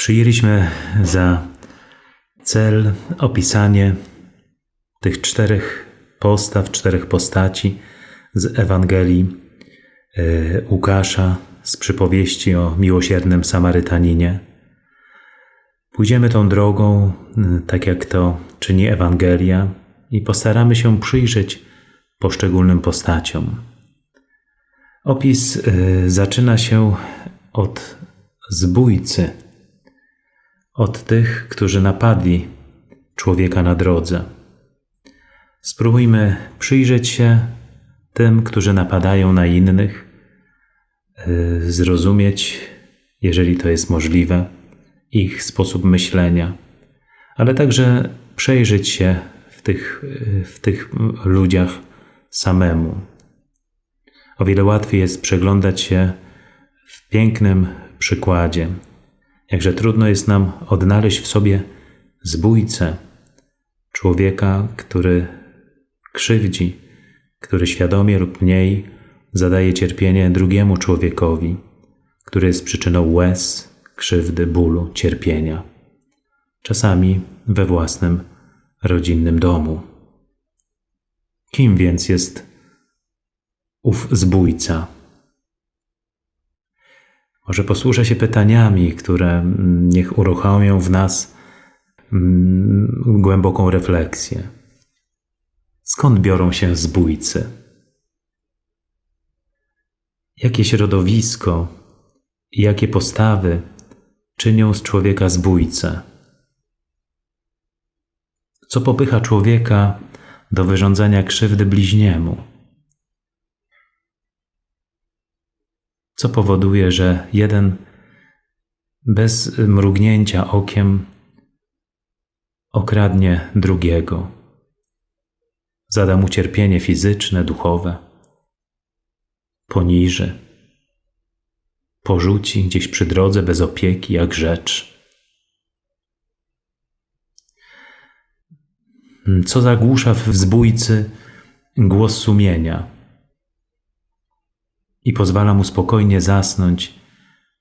Przyjęliśmy za cel opisanie tych czterech postaw, czterech postaci z Ewangelii e, Łukasza, z przypowieści o miłosiernym Samarytaninie. Pójdziemy tą drogą, tak jak to czyni Ewangelia, i postaramy się przyjrzeć poszczególnym postaciom. Opis e, zaczyna się od zbójcy od tych, którzy napadli człowieka na drodze. Spróbujmy przyjrzeć się tym, którzy napadają na innych, y, zrozumieć, jeżeli to jest możliwe, ich sposób myślenia, ale także przejrzeć się w tych, w tych ludziach samemu. O wiele łatwiej jest przeglądać się w pięknym przykładzie, Jakże trudno jest nam odnaleźć w sobie zbójcę, człowieka, który krzywdzi, który świadomie lub mniej zadaje cierpienie drugiemu człowiekowi, który jest przyczyną łez, krzywdy, bólu, cierpienia, czasami we własnym rodzinnym domu. Kim więc jest ów zbójca? Może posłużę się pytaniami, które mm, niech uruchomią w nas mm, głęboką refleksję. Skąd biorą się zbójcy? Jakie środowisko jakie postawy czynią z człowieka zbójcę? Co popycha człowieka do wyrządzania krzywdy bliźniemu? Co powoduje, że jeden bez mrugnięcia okiem okradnie drugiego, zada mu cierpienie fizyczne, duchowe, poniży, porzuci gdzieś przy drodze bez opieki, jak rzecz. Co zagłusza w zbójcy głos sumienia? I pozwala mu spokojnie zasnąć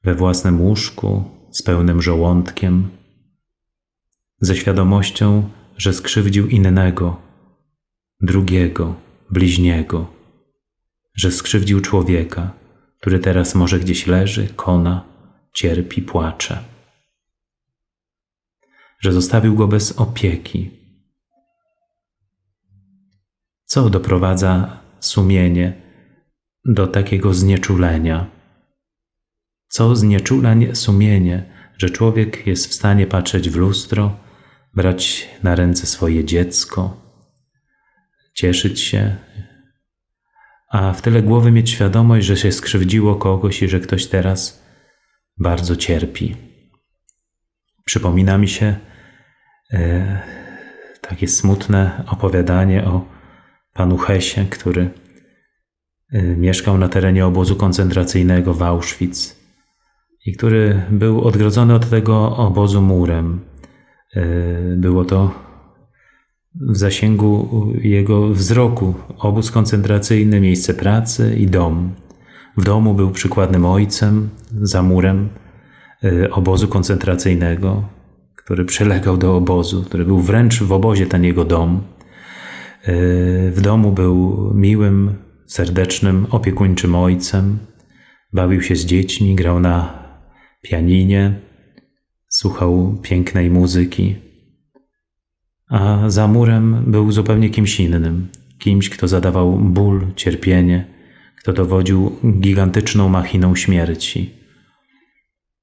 we własnym łóżku z pełnym żołądkiem, ze świadomością, że skrzywdził innego, drugiego, bliźniego, że skrzywdził człowieka, który teraz może gdzieś leży, kona, cierpi, płacze, że zostawił go bez opieki. Co doprowadza sumienie? Do takiego znieczulenia. Co znieczula sumienie, że człowiek jest w stanie patrzeć w lustro, brać na ręce swoje dziecko, cieszyć się, a w tyle głowy mieć świadomość, że się skrzywdziło kogoś i że ktoś teraz bardzo cierpi. Przypomina mi się e, takie smutne opowiadanie o panu Hesie, który mieszkał na terenie obozu koncentracyjnego w Auschwitz i który był odgrodzony od tego obozu murem. Y, było to w zasięgu jego wzroku obóz koncentracyjny, miejsce pracy i dom. W domu był przykładnym ojcem za murem y, obozu koncentracyjnego, który przylegał do obozu, który był wręcz w obozie ten jego dom. W domu był miłym, serdecznym, opiekuńczym ojcem, bawił się z dziećmi, grał na pianinie, słuchał pięknej muzyki, a za murem był zupełnie kimś innym, kimś, kto zadawał ból, cierpienie, kto dowodził gigantyczną machiną śmierci.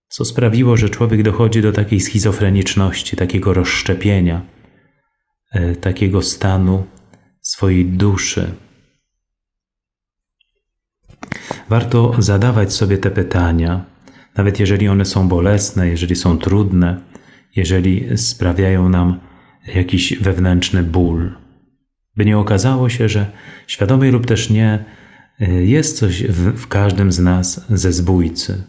Co sprawiło, że człowiek dochodzi do takiej schizofreniczności, takiego rozszczepienia, e, takiego stanu swojej duszy, Warto zadawać sobie te pytania, nawet jeżeli one są bolesne, jeżeli są trudne, jeżeli sprawiają nam jakiś wewnętrzny ból. By nie okazało się, że świadomie lub też nie, jest coś w, w każdym z nas ze zbójcy.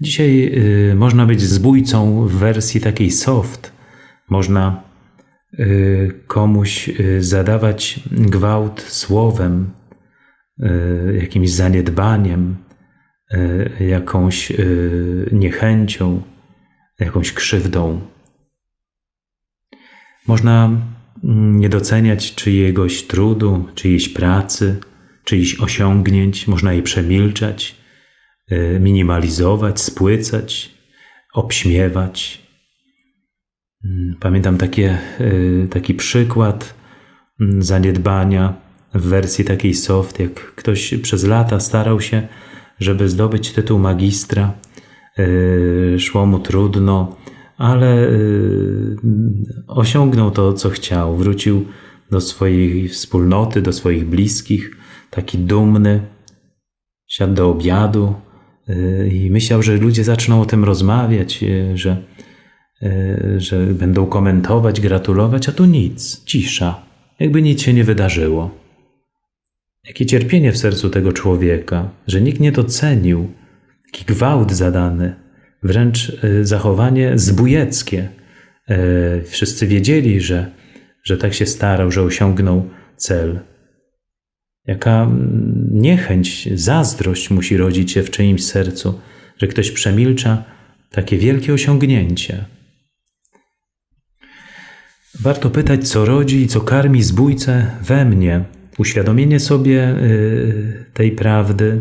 Dzisiaj y, można być zbójcą w wersji takiej soft. Można y, komuś y, zadawać gwałt słowem, jakimś zaniedbaniem, e, jakąś e, niechęcią, jakąś krzywdą. Można mm, nie doceniać czyjegoś trudu, czyjejś pracy, czyichś osiągnięć, można je przemilczać, minimalizować, spłycać, obśmiewać. Mm, pamiętam takie, taki przykład mm, zaniedbania w wersji takiej soft, jak ktoś przez lata starał się, żeby zdobyć tytuł magistra, y, szło mu trudno, ale osiągnął to, co chciał. Wrócił do swojej wspólnoty, do swoich bliskich, taki dumny, siadł do obiadu y, i myślał, że ludzie zaczną o tym rozmawiać, że, że będą komentować, gratulować, a tu nic, cisza, jakby nic się nie wydarzyło. Jakie cierpienie w sercu tego człowieka, że nikt nie docenił, jaki gwałt zadany, wręcz zachowanie zbójeckie. Wszyscy wiedzieli, że, że tak się starał, że osiągnął cel. Jaka niechęć, zazdrość musi rodzić się w czyimś sercu, że ktoś przemilcza takie wielkie osiągnięcie. Warto pytać, co rodzi i co karmi zbójcę we mnie. Uświadomienie sobie y, tej prawdy,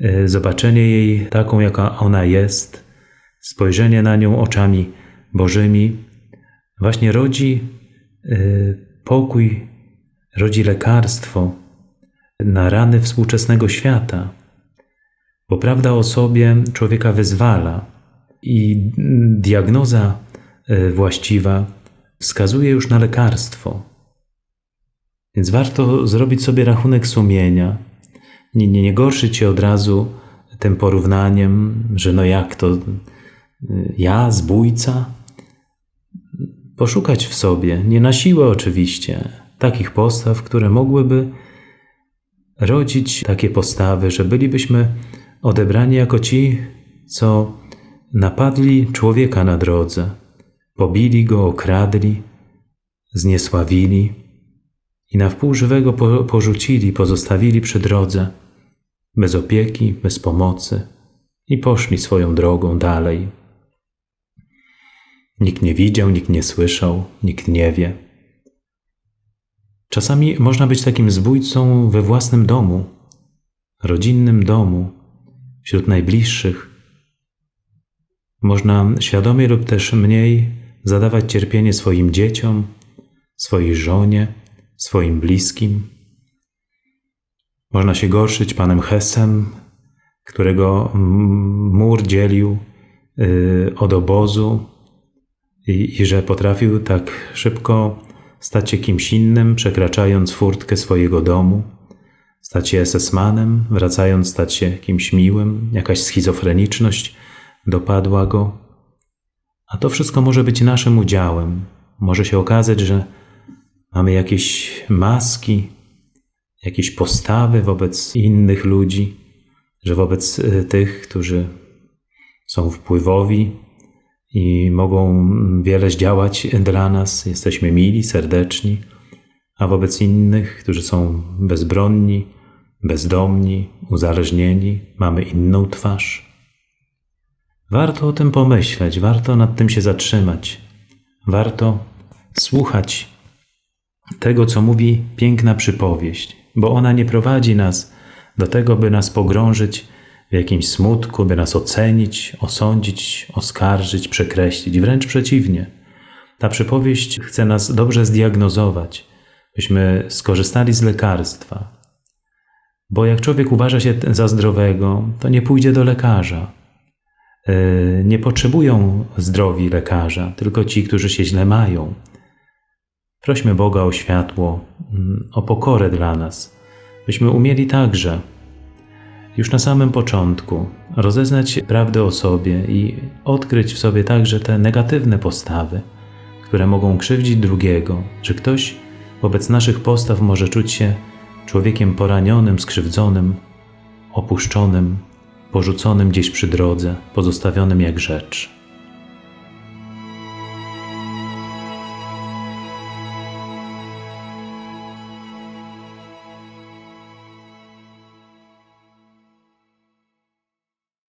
y, zobaczenie jej taką, jaka ona jest, spojrzenie na nią oczami Bożymi, właśnie rodzi y, pokój, rodzi lekarstwo na rany współczesnego świata, bo prawda o sobie człowieka wyzwala i diagnoza właściwa wskazuje już na lekarstwo. Więc warto zrobić sobie rachunek sumienia, nie, nie, nie gorszyć się od razu tym porównaniem, że no jak to e, ja, zbójca? Poszukać w sobie, nie na siłę oczywiście, takich postaw, które mogłyby rodzić takie postawy, że bylibyśmy odebrani jako ci, co napadli człowieka na drodze, pobili go, okradli, zniesławili i na wpół żywego porzucili, pozostawili przy drodze, bez opieki, bez pomocy i poszli swoją drogą dalej. Nikt nie widział, nikt nie słyszał, nikt nie wie. Czasami można być takim zbójcą we własnym domu, rodzinnym domu, wśród najbliższych. Można świadomie lub też mniej zadawać cierpienie swoim dzieciom, swojej żonie, swoim bliskim. Można się gorszyć panem Hesem, którego mur dzielił y, od obozu i, i że potrafił tak szybko stać się kimś innym, przekraczając furtkę swojego domu, stać się SS-manem, wracając stać się kimś miłym, jakaś schizofreniczność dopadła go. A to wszystko może być naszym udziałem. Może się okazać, że mamy jakieś maski, jakieś postawy wobec innych ludzi, że wobec y, tych, którzy są wpływowi, i mogą wiele zdziałać dla nas. Jesteśmy mili, serdeczni, a wobec innych, którzy są bezbronni, bezdomni, uzależnieni, mamy inną twarz. Warto o tym pomyśleć, warto nad tym się zatrzymać, warto słuchać tego, co mówi piękna przypowieść, bo ona nie prowadzi nas do tego, by nas pogrążyć w jakimś smutku, by nas ocenić, osądzić, oskarżyć, przekreślić. Wręcz przeciwnie. Ta przypowieść chce nas dobrze zdiagnozować, byśmy skorzystali z lekarstwa. Bo jak człowiek uważa się za zdrowego, to nie pójdzie do lekarza. E, nie potrzebują zdrowi lekarza, tylko ci, którzy się źle mają. Prośmy Boga o światło, mm, o pokorę dla nas, byśmy umieli także już na samym początku rozeznać prawdę o sobie i odkryć w sobie także te negatywne postawy, które mogą krzywdzić drugiego, że ktoś wobec naszych postaw może czuć się człowiekiem poranionym, skrzywdzonym, opuszczonym, porzuconym gdzieś przy drodze, pozostawionym jak rzecz.